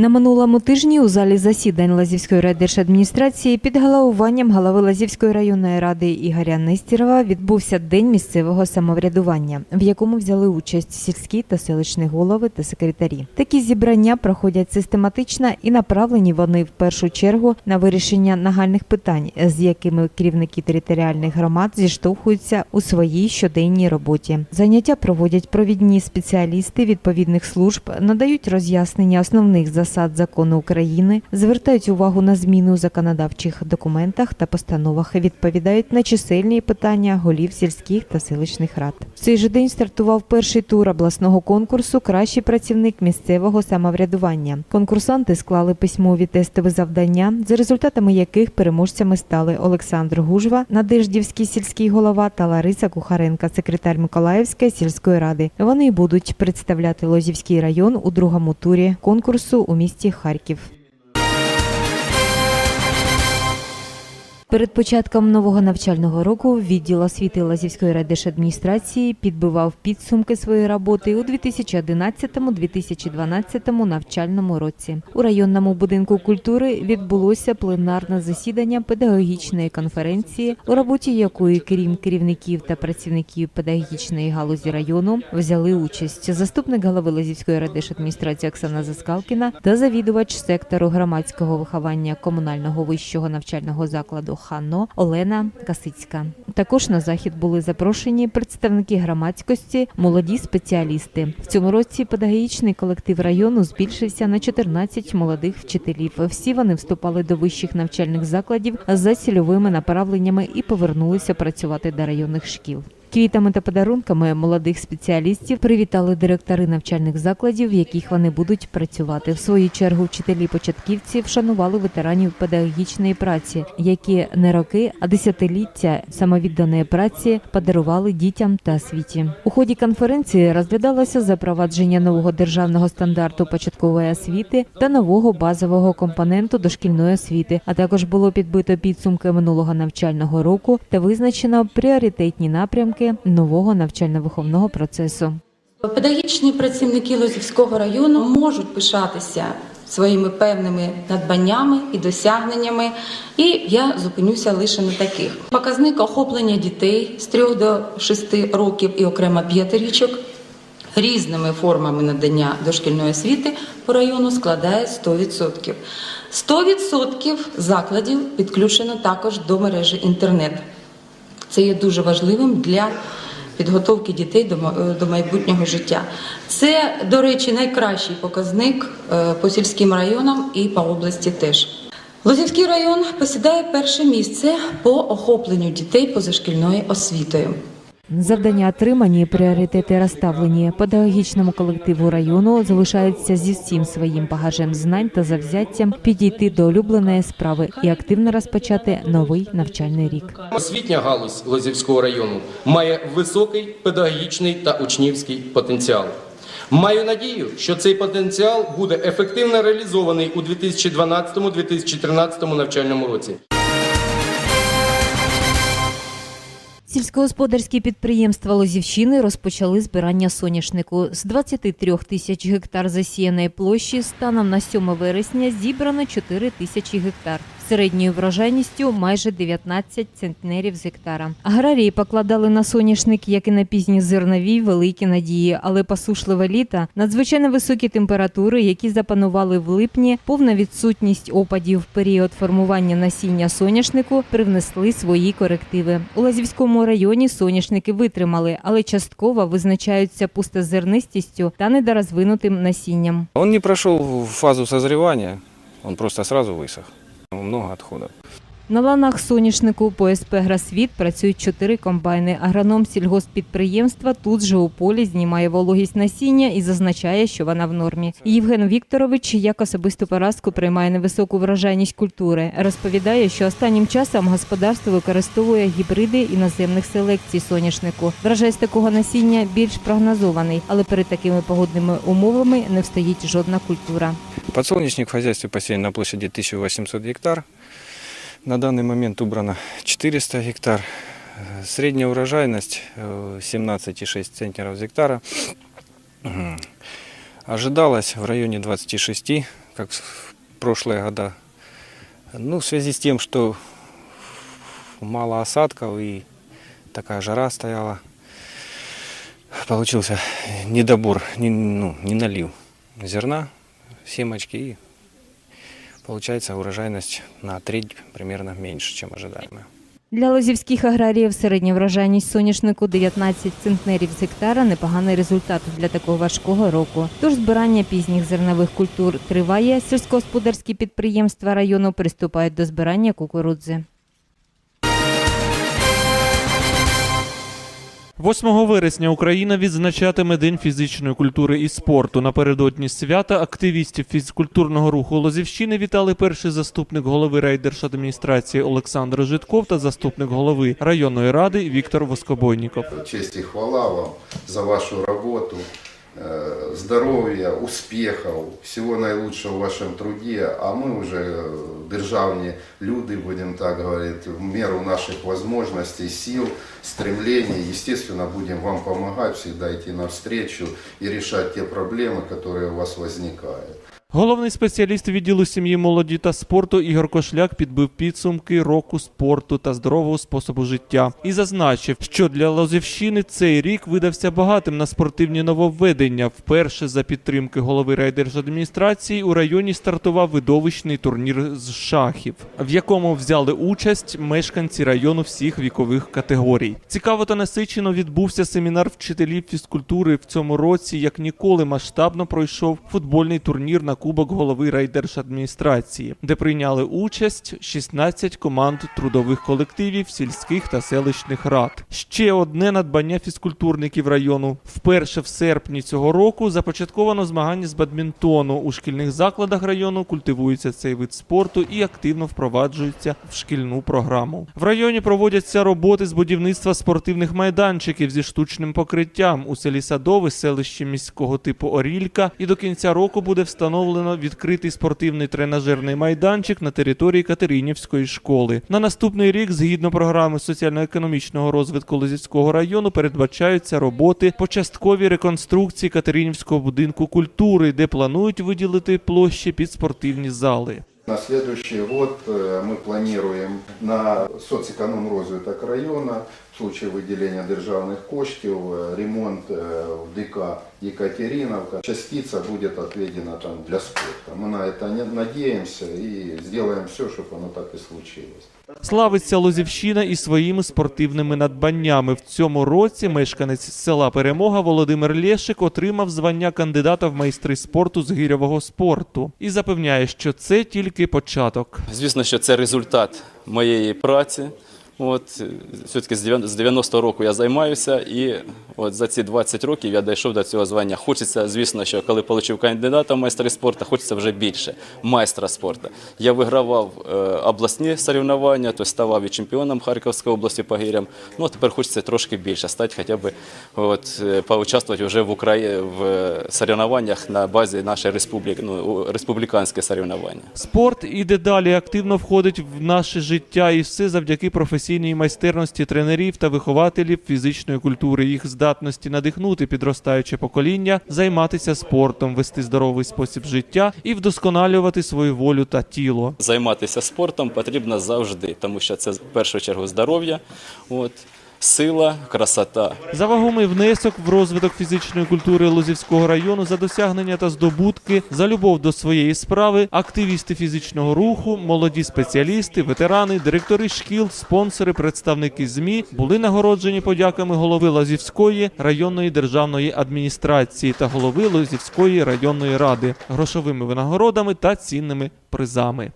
На минулому тижні у залі засідань Лазівської райдержадміністрації під головуванням голови Лазівської районної ради Ігоря Нестірова відбувся День місцевого самоврядування, в якому взяли участь сільські та селищні голови та секретарі. Такі зібрання проходять систематично і направлені вони в першу чергу на вирішення нагальних питань, з якими керівники територіальних громад зіштовхуються у своїй щоденній роботі. Заняття проводять провідні спеціалісти відповідних служб, надають роз'яснення основних засад закону України, звертають увагу на зміни у законодавчих документах та постановах, відповідають на чисельні питання голів сільських та селищних рад. В цей же день стартував перший тур обласного конкурсу Кращий працівник місцевого самоврядування. Конкурсанти склали письмові тестові завдання, за результатами яких переможцями стали Олександр Гужва, Надеждівський сільський голова та Лариса Кухаренка, секретар Миколаївської сільської ради. Вони будуть представляти Лозівський район у другому турі конкурсу у місті Харків. Перед початком нового навчального року відділ освіти Лазівської райдержадміністрації підбивав підсумки своєї роботи у 2011-2012 навчальному році. У районному будинку культури відбулося пленарне засідання педагогічної конференції, у роботі якої, крім керівників та працівників педагогічної галузі району, взяли участь заступник голови Лазівської райдержадміністрації Оксана Заскалкіна та завідувач сектору громадського виховання комунального вищого навчального закладу ХАНО Олена Касицька. Також на захід були запрошені представники громадськості, молоді спеціалісти. В цьому році педагогічний колектив району збільшився на 14 молодих вчителів. Всі вони вступали до вищих навчальних закладів за цільовими направленнями і повернулися працювати до районних шкіл. Квітами та подарунками молодих спеціалістів привітали директори навчальних закладів, в яких вони будуть працювати. В свою чергу вчителі початківці вшанували ветеранів педагогічної праці, які не роки, а десятиліття самовідданої праці подарували дітям та освіті. У ході конференції розглядалося запровадження нового державного стандарту початкової освіти та нового базового компоненту дошкільної освіти. А також було підбито підсумки минулого навчального року та визначено пріоритетні напрямки нового навчально-виховного процесу. Педагогічні працівники Лозівського району можуть пишатися своїми певними надбаннями і досягненнями, і я зупинюся лише на таких. Показник охоплення дітей з 3 до 6 років і окремо п'ятирічок різними формами надання дошкільної освіти по району складає 100%. 100% закладів підключено також до мережі інтернет. Це є дуже важливим для підготовки дітей до ма- до майбутнього життя. Це, до речі, найкращий показник е, по сільським районам і по області теж. Лозівський район посідає перше місце по охопленню дітей позашкільною освітою. Завдання отримані, пріоритети розставлені. Педагогічному колективу району залишається зі всім своїм багажем знань та завзяттям підійти до улюбленої справи і активно розпочати новий навчальний рік. Освітня галузь Лозівського району має високий педагогічний та учнівський потенціал. Маю надію, що цей потенціал буде ефективно реалізований у 2012-2013 навчальному році. Сільськогосподарські підприємства Лозівщини розпочали збирання соняшнику. З 23 тисяч гектар засіяної площі станом на 7 вересня зібрано 4 тисячі гектар. Середньою врожайністю майже 19 центнерів з гектара. Аграрії покладали на соняшник, як і на пізні зернові, великі надії, але посушливе літа, надзвичайно високі температури, які запанували в липні, повна відсутність опадів в період формування насіння соняшнику привнесли свої корективи. У Лазівському районі соняшники витримали, але частково визначаються пустозернистістю та недорозвинутим насінням. Он не прошел фазу созревания, он просто сразу высох. Много отходов. На ланах соняшнику по СП «Грасвіт» працюють чотири комбайни. Агроном сільгосппідприємства тут же у полі знімає вологість насіння і зазначає, що вона в нормі. Євген Вікторович як особисту поразку приймає невисоку врожайність культури. Розповідає, що останнім часом господарство використовує гібриди іноземних селекцій соняшнику. Врожай такого насіння більш прогнозований, але перед такими погодними умовами не встоїть жодна культура. Подсолнечник в хозяйстве посеян на площади 1800 гектар. На данный момент убрано 400 гектар. Э, Средняя урожайность э, 17,6 центнеров с гектара. Ожидалось в районе 26 как в прошлые года. Ну, в связи с тем, что мало осадков и такая жара стояла, получился недобор, не, ну, не налив зерна, семечки и получается урожайность на треть примерно меньше, чем ожидаемая. Для лозівських аграріїв середня врожайність соняшнику 19 центнерів з гектара непоганий результат для такого важкого року. Тож збирання пізніх зернових культур триває. Сільськогосподарські підприємства району приступають до збирання кукурудзи. 8 вересня Україна відзначатиме День фізичної культури і спорту. Напередодні свята активістів фізкультурного руху Лозівщини вітали перший заступник голови райдержадміністрації Олександр Житков та заступник голови районної ради Віктор Воскобойніков. Честь і хвала вам за вашу работу, э, здоровья, успехов, всего наилучшего в вашем труде. А мы уже э, державні люди, будем так говорить, в меру наших возможностей, сил, стремлений. Естественно, будем вам помогать, всегда идти навстречу и решать те проблемы, которые у вас возникают. Головний спеціаліст відділу сім'ї, молоді та спорту Ігор Кошляк підбив підсумки року спорту та здорового способу життя і зазначив, що для Лозівщини цей рік видався багатим на спортивні нововведення. Вперше за підтримки голови райдержадміністрації у районі стартував видовищний турнір з шахів, в якому взяли участь мешканці району всіх вікових категорій. Цікаво та насичено відбувся семінар вчителів фізкультури в цьому році. Як ніколи масштабно пройшов футбольний турнір на кубок голови райдержадміністрації, де прийняли участь 16 команд трудових колективів сільських та селищних рад. Ще одне надбання фізкультурників району. Вперше в серпні цього року започатковано змагання з бадмінтону. У шкільних закладах району культивується цей вид спорту і активно впроваджується в шкільну програму. В районі проводяться роботи з будівництва спортивних майданчиків зі штучним покриттям у селі Садове, селищі міського типу Орілька. І до кінця року буде встановлено відкритий спортивний тренажерний майданчик на території Катеринівської школи. На наступний рік, згідно програми соціально-економічного розвитку Лозівського району, передбачаються роботи по частковій реконструкції Катеринівського будинку культури, де планують виділити площі під спортивні зали. На следующий год э, мы планируем на соцэконом розвиток района в случае выделения державных коштів, э, ремонт э, в ДК Екатериновка. Частица будет отведена там для спорта. Мы на это не- надеемся и сделаем все, чтобы оно так и случилось. Славиться Лозівщина і своїми спортивними надбаннями. В цьому році мешканець села Перемога Володимир Лєшик отримав звання кандидата в майстри спорту з гирьового спорту і запевняє, що це тільки початок. Звісно, що це результат моєї праці. От, все-таки з 90 з 90-го року я займаюся, і от за ці 20 років я дійшов до цього звання. Хочеться, звісно, що коли отримав кандидата в майстри спорту, хочеться вже більше майстра спорту. Я вигравав е, обласні соревнування, тобто ставав і чемпіоном Харківської області по гирям. Ну, а тепер хочеться трошки більше, стати хоча б от, е, поучаствувати вже в Україні в е, соревнованнях на базі нашої республіки, ну, республіканське соревнування. Спорт і дедалі активно входить в наше життя, і все завдяки професійній майстерності тренерів та вихователів фізичної культури, їх здатності надихнути підростаюче покоління, займатися спортом, вести здоровий спосіб життя і вдосконалювати свою волю та тіло. Займатися спортом потрібно завжди, тому що це в першу чергу здоров'я, от, сила, красота. За вагомий внесок в розвиток фізичної культури Лозівського району за досягнення та здобутки, за любов до своєї справи, активісти фізичного руху, молоді спеціалісти, ветерани, директори шкіл, спонсори, представники ЗМІ були нагороджені подяками голови Лозівської районної державної адміністрації та голови Лозівської районної ради, грошовими винагородами та цінними призами.